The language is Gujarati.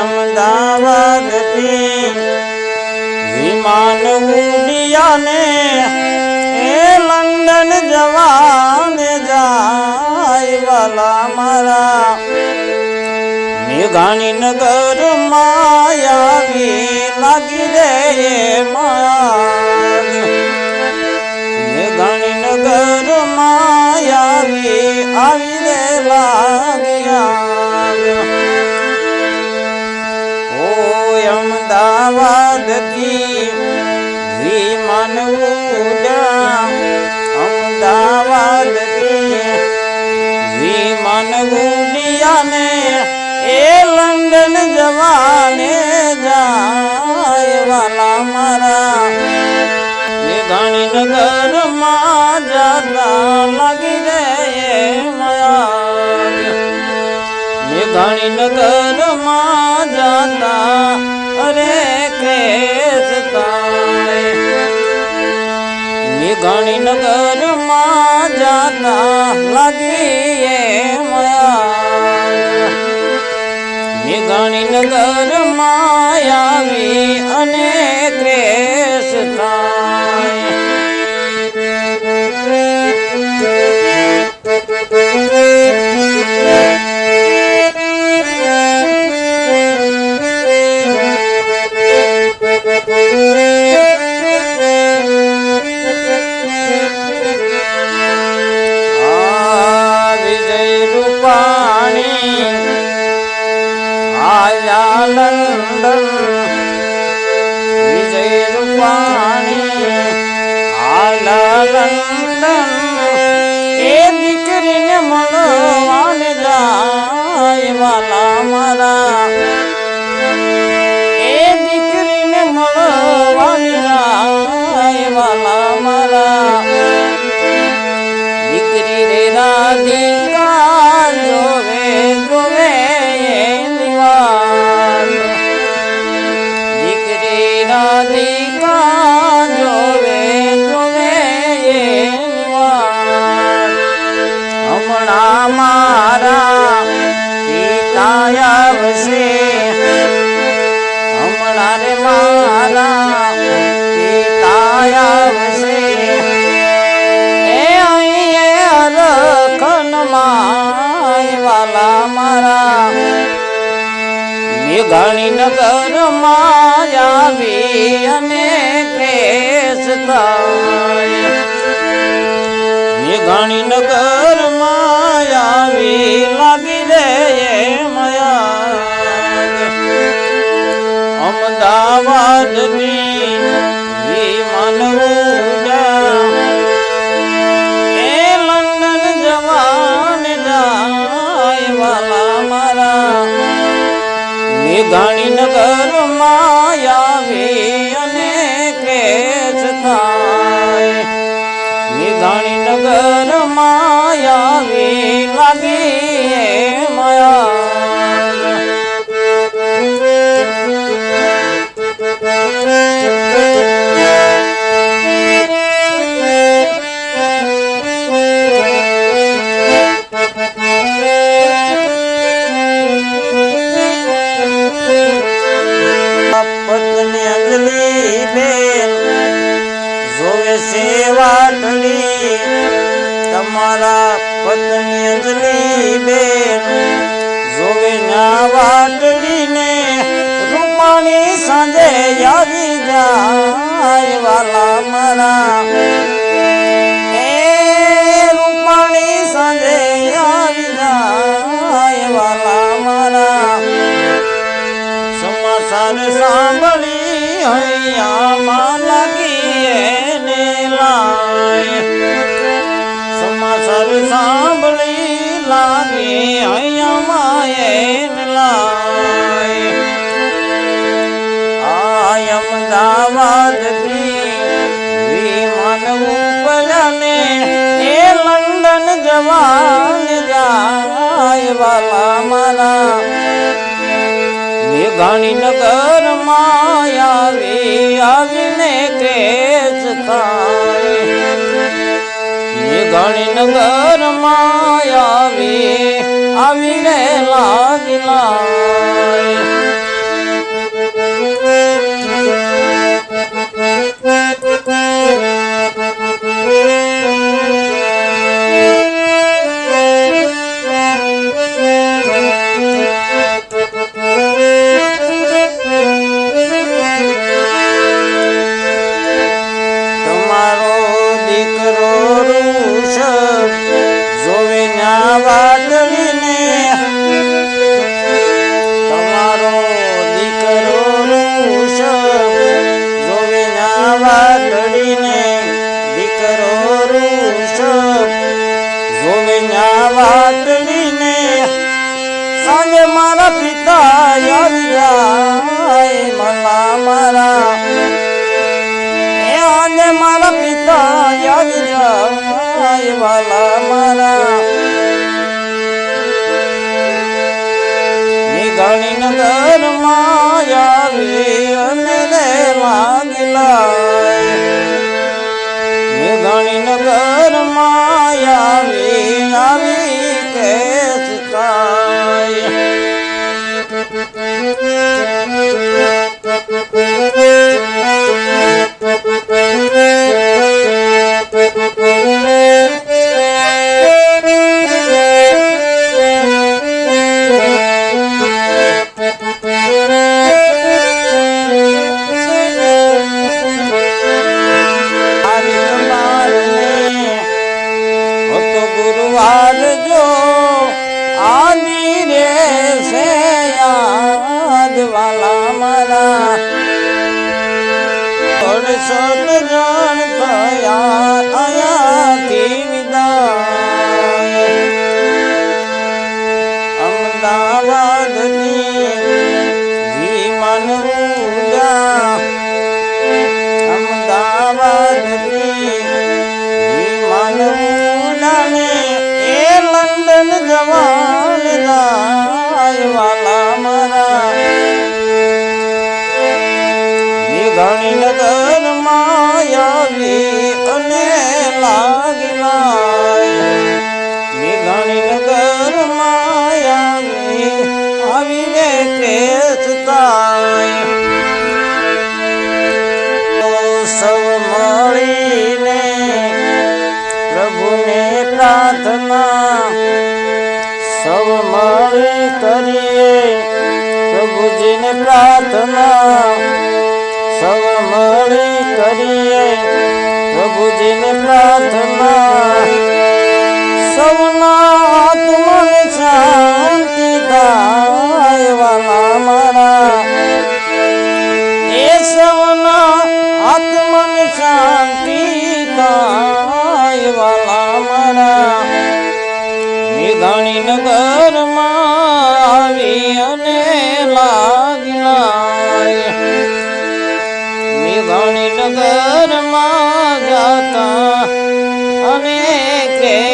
અમદાવાદથી વિમાન ઉડિયાને એ લંડન જવાને જાય વાલા મારા. મેઘાણી નગર માયાવી લાગી રે માગ મેઘાણી નગર માયાવી આવી રે લાગ્યા. અમદાવાદથી વિમાન ઉડ્યા અમદાવાદથી વિમાન ઉડિયાને એ લંડન જવાને જાય વાલા મારા. મેઘાણી નગરમાં જાતા લાગી રે માયા. મેઘાણી મેઘાણી નગરમાં જાતા લાગી એ માયા. મેઘાણી નગરમાં આવી અને મેઘાણી માયાવી અને મેઘાણી માયાવી માં આવી લાગી રે માયા અમદાવાદની માયાવી સાંજે આવી જાય વાલા મારા. એ રૂપાણી સાંજે આવી જાય વાલા મારા. સમાચાર સાંભળી હૈયામાં લાગી ને લાય. સમાચાર સાંભળી લાગી હૈયામાં અમદાવાદથી વિમાન ઉપરને એ લંડન જવાન જાય વાલા મારા. મેઘાણી નગર માયાવી આવીને કેસ થાય. મેઘાણી નગર માયાવી આવીને લાગી લાય. મારા પિતા યાદ વાલા મારા સત જણ થયા અયાથી વિદાય અમદાવાદની આવી કરીએ પ્રભુજીને પ્રાર્થના સૌ મળી કરીએ પ્રભુજીને પ્રાર્થના. સૌના આત્માને લાગણાય મેઘાણી નગરમાં જાતા અને કે